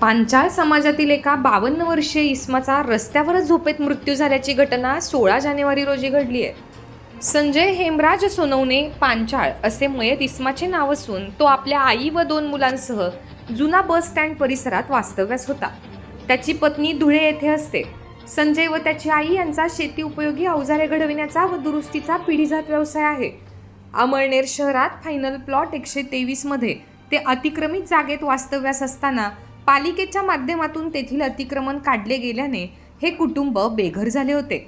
पांचाळ समाजातील एका बावन्न वर्षीय इसमाचा रस्त्यावरच झोपेत मृत्यू झाल्याची घटना सोळा जानेवारी रोजी घडली आहे. संजय हेमराज सोनवणे पांचाळ असे मयत इस्माचे नाव असून तो आपल्या आई व दोन मुलांसह जुना बस स्टँड परिसरात वास्तव्यास होता. त्याची पत्नी धुळे येथे असते. संजय व त्याची आई यांचा शेती उपयोगी अवजारे घडविण्याचा व दुरुस्तीचा पिढीजात व्यवसाय आहे. अमळनेर शहरात फायनल प्लॉट एकशे तेवीसमध्ये ते अतिक्रमित जागेत वास्तव्यास असताना पालिकेच्या माध्यमातून तेथील अतिक्रमण काढले गेल्याने हे कुटुंब बेघर झाले होते.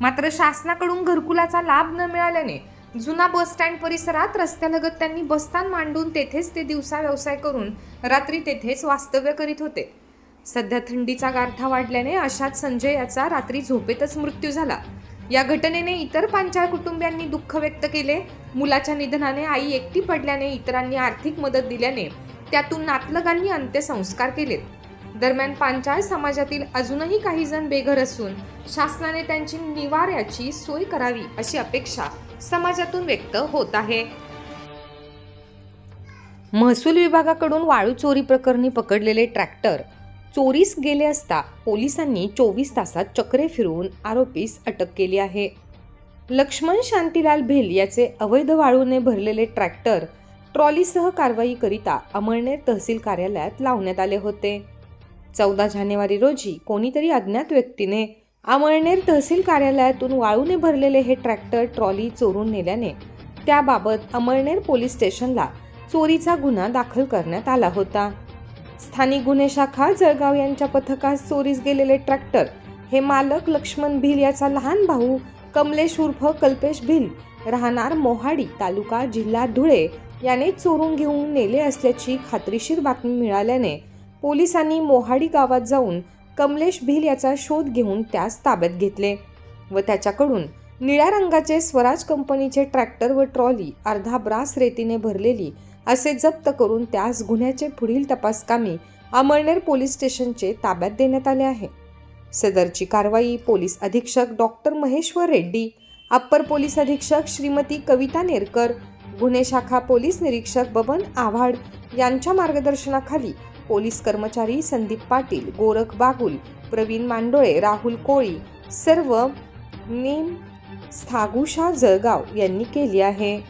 मात्र शासनाकडून घरकुलाचा लाभ न मिळाल्याने जुना बसस्टँड परिसरात रस्त्यालगत त्यांनी बसस्थान मांडून तेथेच ते दिवसा व्यवसाय करून रात्री तेथेच वास्तव्य करीत होते. सध्या थंडीचा गारठा वाढल्याने अशात संजय याचा रात्री झोपेतच मृत्यू झाला. या घटनेने इतर पांचाळ कुटुंबियांनी दुःख व्यक्त केले. मुलाच्या निधनाने आई एकटी पडल्याने इतरांनी आर्थिक मदत दिल्याने त्यातून नातलगांनी अंत्यसंस्कार केलेत. दरम्यान पांचाळ समाजातील अजूनही काही जण बेघर असून शासनाने त्यांची निवाऱ्याची सोय करावी अशी अपेक्षा समाजातून व्यक्त होत आहे. महसूल विभागाकडून वाळू चोरी प्रकरणी पकडलेले ट्रॅक्टर चोरीस गेले असता पोलिसांनी चोवीस तासात चक्रे फिरवून आरोपीस अटक केली आहे. लक्ष्मण शांतीलाल भिल याचे अवैध वाळूने भरलेले ट्रॅक्टर ट्रॉलीसह कारवाईकरिता अमळनेर तहसील कार्यालयात लावण्यात आले होते. चौदा जानेवारी रोजी कोणीतरी अज्ञात व्यक्तीने अमळनेर तहसील कार्यालयातून वाळूने भरलेले हे ट्रॅक्टर ट्रॉली चोरून नेल्याने त्याबाबत अमळनेर पोलीस स्टेशनला चोरीचा गुन्हा दाखल करण्यात आला होता. स्थानिक गुन्हे शाखा जळगाव यांच्या पथकास चोरीस गेलेले ट्रॅक्टर हे मालक लक्ष्मण भिल याचा लहान भाऊ कमलेश उर्फ कल्पेश भिल राहणार मोहाडी तालुका जिल्हा धुळे याने चोरून घेऊन नेले असल्याची खात्रीशीर बातमी मिळाल्याने पोलिसांनी मोहाडी गावात जाऊन कमलेश भिल याचा शोध घेऊन त्यास ताब्यात घेतले व त्याच्याकडून निळ्या रंगाचे स्वराज कंपनीचे ट्रॅक्टर व ट्रॉली अर्धा ब्रास रेतीने भरलेली असे जप्त करून त्यास गुन्ह्याचे पुढील तपासकामी अमळनेर पोलीस स्टेशनचे ताब्यात देण्यात आले आहे. सदरची कारवाई पोलीस अधीक्षक doctor Maheshwar Reddy upper police अधीक्षक श्रीमती कविता नेरकर गुन्हे शाखा पोलीस निरीक्षक बबन आव्हाड यांच्या मार्गदर्शनाखाली पोलीस कर्मचारी संदीप पाटील गोरख बागुल प्रवीण मांडोळे राहुल कोळी सर्व नेम स्थागुशा जळगाव यांनी केली आहे.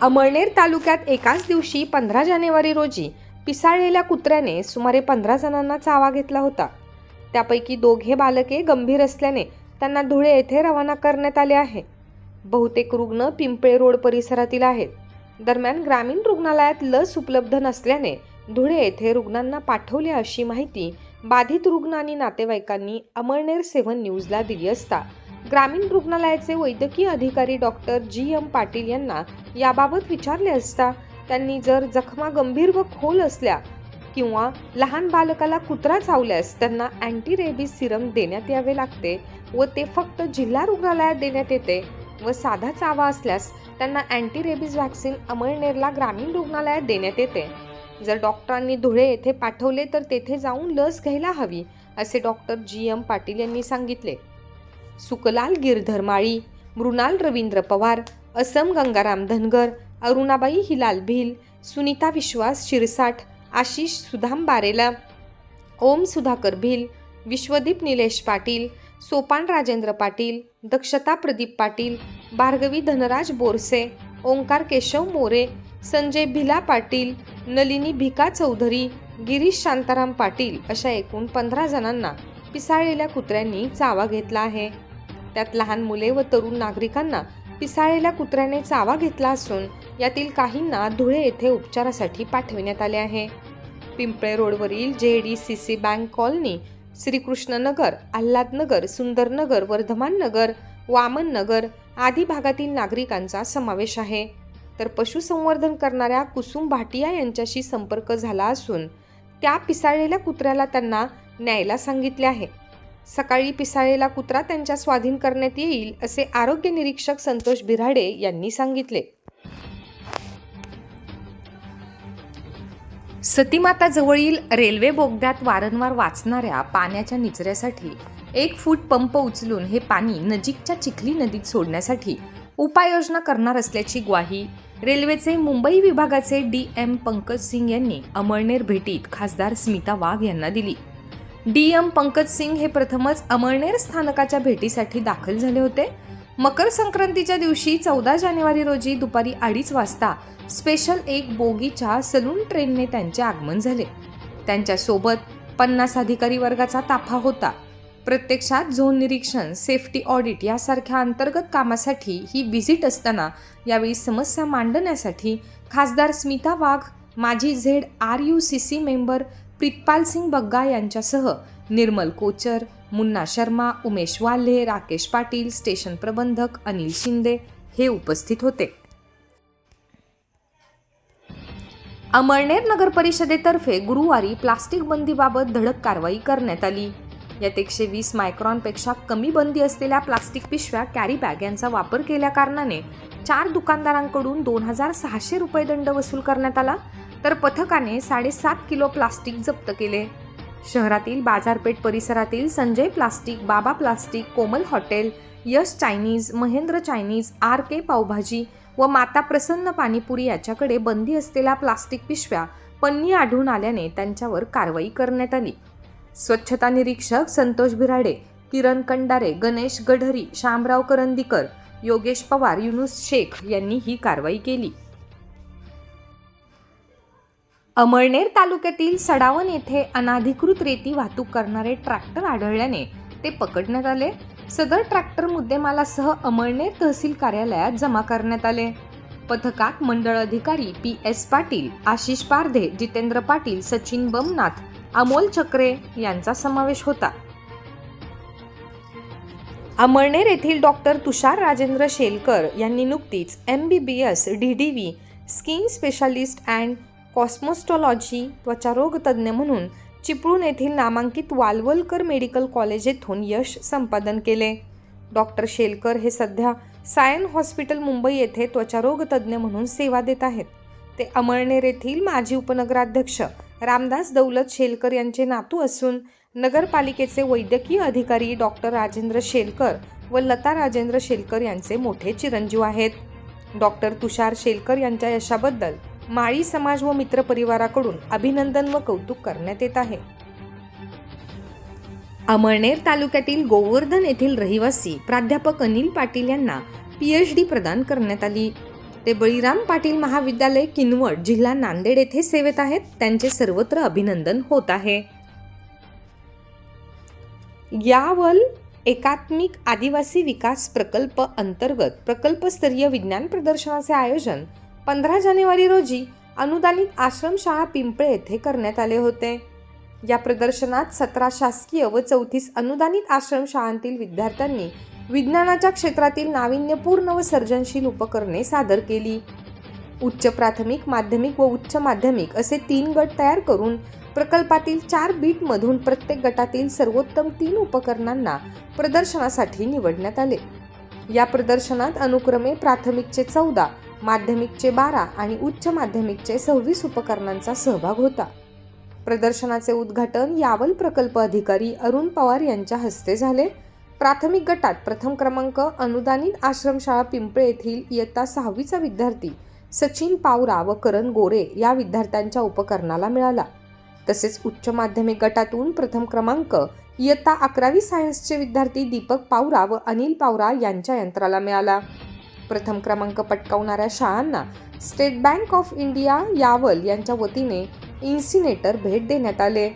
अमळनेर तालुक्यात एकाच दिवशी पंधरा जानेवारी रोजी पिसाळलेल्या कुत्र्याने सुमारे पंधरा जणांना चावा घेतला होता. त्यापैकी दोघे बालके गंभीर असल्याने त्यांना धुळे येथे रवाना करण्यात आले आहे. बहुतेक रुग्ण पिंपळे रोड परिसरातील आहेत. दरम्यान ग्रामीण रुग्णालयात लस उपलब्ध नसल्याने धुळे येथे रुग्णांना पाठवले अशी माहिती बाधित रुग्ण आणि नातेवाईकांनी अमळनेर सेव्हन न्यूजला दिली असता ग्रामीण रुग्णालयाचे वैद्यकीय अधिकारी डॉक्टर जी. एम. पाटील यांना याबाबत विचारले असता त्यांनी जर जखमा गंभीर व खोल असल्या किंवा लहान बालकाला कुत्रा चावल्यास त्यांना अँटी रेबीज सिरम देण्यात यावे लागते व ते फक्त जिल्हा रुग्णालयात देण्यात येते व साधा चावा असल्यास त्यांना अँटी रेबीज व्हॅक्सिन अमळनेरला ग्रामीण रुग्णालयात देण्यात येते. जर डॉक्टरांनी धुळे येथे पाठवले तर तेथे जाऊन लस घ्यायला हवी असे डॉक्टर जी एम पाटील यांनी सांगितले. सुकलाल गिरधर माळी मृणाल रवींद्र पवार असम गंगाराम धनगर अरुणाबाई हिलाल भिल सुनीता विश्वास शिरसाठ आशिष सुधाम बारेला ओम सुधाकर भिल विश्वदीप निलेश पाटील सोपान राजेंद्र पाटील दक्षता प्रदीप पाटील भार्गवी धनराज बोरसे ओंकार केशव मोरे संजय भिला पाटील नलिनी भिका चौधरी गिरीश शांताराम पाटील अशा एकूण पंधरा जणांना पिसाळलेल्या कुत्र्यांनी चावा घेतला आहे. त्यात लहान मुले व तरुण नागरिकांना पिसाळलेल्या कुत्र्याने चावा घेतला असून यातील काहींना धुळे येथे उपचारासाठी पाठविण्यात आले आहे. पिंपळे रोडवरील J D C C bank colony Shrikrishnanagar Alhadnagar Sundarnagar Vardhaman Nagar Vaman Nagar आदी भागातील नागरिकांचा समावेश आहे. तर पशुसंवर्धन करणाऱ्या कुसुम भाटिया यांच्याशी संपर्क झाला असून त्या पिसाळलेल्या कुत्र्याला त्यांना न्यायला सांगितले आहे. सकाळी पिसाळलेला कुत्रा त्यांच्या स्वाधीन करण्यात येईल असे आरोग्य निरीक्षक संतोष बिराडे यांनी सांगितले. सतीमाताजवळील रेल्वे बोगद्यात वारंवार वाचणाऱ्या पाण्याच्या निचऱ्यासाठी एक फूट पंप उचलून हे पाणी नजीकच्या चिखली नदीत सोडण्यासाठी उपाययोजना करणार असल्याची ग्वाही रेल्वेचे मुंबई विभागाचे डी एम पंकज सिंग यांनी अमळनेर भेटीत खासदार स्मिता वाघ यांना दिली. डी एम पंकज सिंग हे प्रथमच अमळनेर स्थानकाच्या भेटीसाठी दाखल झाले होते. मकर संक्रांतीच्या दिवशी चौदा जानेवारी रोजी दुपारी अडीच वाजता स्पेशल एक बोगीच्या सलून ट्रेनने त्यांचे आगमन झाले. त्यांच्यासोबत पन्नास अधिकारी वर्गाचा ताफा होता. प्रत्यक्षात झोन निरीक्षण सेफ्टी ऑडिट यासारख्या अंतर्गत कामासाठी ही व्हिजिट असताना यावेळी समस्या मांडण्यासाठी खासदार स्मिता वाघ माजी Z R U C C member Pritpal Singh Bagga यांच्यासह निर्मल कोचर मुन्ना शर्मा उमेश वाल्हे राकेश पाटील स्टेशन प्रबंधक अनिल शिंदे हे उपस्थित होते. अमळनेर नगर परिषदेतर्फे गुरुवारी प्लास्टिक बंदीबाबत धडक कारवाई करण्यात आली. यात एकशे वीस मायक्रॉनपेक्षा कमी बंदी असलेल्या प्लास्टिक पिशव्या कॅरी बॅग यांचा वापर केल्या कारणाने चार दुकानदारांकडून दोन हजार सहाशे रुपये दंड वसूल करण्यात आला. तर पथकाने साडेसात किलो प्लास्टिक जप्त केले. शहरातील बाजारपेठ परिसरातील Sanjay plastic Baba plastic Komal hotel Yash Chinese Mahendra Chinese R K pav bhaji व माता प्रसन्न पाणीपुरी याच्याकडे बंदी असलेल्या प्लास्टिक पिशव्या पन्नी आढळून आल्याने त्यांच्यावर कारवाई करण्यात आली. स्वच्छता निरीक्षक संतोष बिराडे किरण कंडारे गणेश गढरी शामराव करंदीकर योगेश पवार युनुस शेख यांनी ही कारवाई केली. अमळनेर तालुक्यातील सडावन येथे अनाधिकृत रेती वाहतूक करणारे ट्रॅक्टर आढळल्याने ते पकडण्यात आले. सदर ट्रॅक्टर मुद्देमालासह अमळनेर तहसील कार्यालयात जमा करण्यात आले. पथकात मंडळ अधिकारी पी एस पाटील आशिष पारधे जितेंद्र पाटील सचिन बमनाथ अमोल चक्रे यांचा समावेश होता. अमळनेर येथील डॉक्टर तुषार राजेंद्र शेलकर यांनी नुकतीच M B B S D D V skin specialist and cosmetology त्वचारोगतज्ञ म्हणून चिपळूण येथील नामांकित वालवलकर मेडिकल कॉलेज येथून यश संपादन केले. डॉक्टर शेलकर हे सध्या सायन हॉस्पिटल मुंबई येथे त्वचारोग तज्ज्ञ म्हणून सेवा देत आहेत. ते अमळनेर येथील माजी उपनगराध्यक्ष रामदास दौलत शेलकर यांचे नातू असून नगरपालिकेचे वैद्यकीय अधिकारी डॉक्टर राजेंद्र शेलकर व लता राजेंद्र शेलकर यांचे मोठे चिरंजीव आहेत. डॉक्टर तुषार शेलकर यांच्या यशाबद्दल माळी समाज व मित्रपरिवाराकडून अभिनंदन व कौतुक करण्यात येत आहे. अमळनेर तालुक्यातील गोवर्धन येथील रहिवासी प्राध्यापक अनिल पाटील यांना पीएच डी प्रदान करण्यात आली. ते बळीराम पाटील महाविद्यालय किनवट जिल्हा नांदेड येथे सेवेत आहेत. त्यांचे सर्वत्र अभिनंदन होत आहे. यावल एकात्मिक आदिवासी विकास प्रकल्प अंतर्गत प्रकल्पस्तरीय विज्ञान प्रदर्शनाचे आयोजन पंधरा जानेवारी रोजी अनुदानित आश्रमशाळा पिंपळे येथे करण्यात आले होते. या प्रदर्शनात सतरा शासकीय व चौतीस अनुदानित आश्रमशाळांतील विद्यार्थ्यांनी विज्ञानाच्या क्षेत्रातील नाविन्यपूर्ण व सर्जनशील उपकरणे सादर केली. उच्च प्राथमिक माध्यमिक व उच्च माध्यमिक असे तीन गट तयार करून प्रकल्पातील चार बीटमधून प्रत्येक गटातील सर्वोत्तम तीन उपकरणांना प्रदर्शनासाठी निवडण्यात आले. या प्रदर्शनात अनुक्रमे प्राथमिकचे चौदा माध्यमिकचे बारा आणि उच्च माध्यमिकचे सव्वीस उपकरणांचा सहभाग होता. प्रदर्शनाचे उद्घाटन यावल प्रकल्प अधिकारी अरुण पवार यांच्या हस्ते झाले. प्राथमिक गटात प्रथम क्रमांक अनुदानित आश्रमशाळा पिंपळे येथील इयत्ता सहावीचा विद्यार्थी सचिन पावरा व करण गोरे या विद्यार्थ्यांच्या उपकरणाला मिळाला. तसेच उच्च माध्यमिक गटातून प्रथम क्रमांक इयत्ता अकरावी सायन्सचे विद्यार्थी दीपक पावरा व अनिल पावरा यांच्या यंत्राला मिळाला. प्रथम क्रमांक पटकावणाऱ्या शाळांना State Bank of India Yawal यांच्या वतीने इन्सिनेटर भेट देण्यात आले.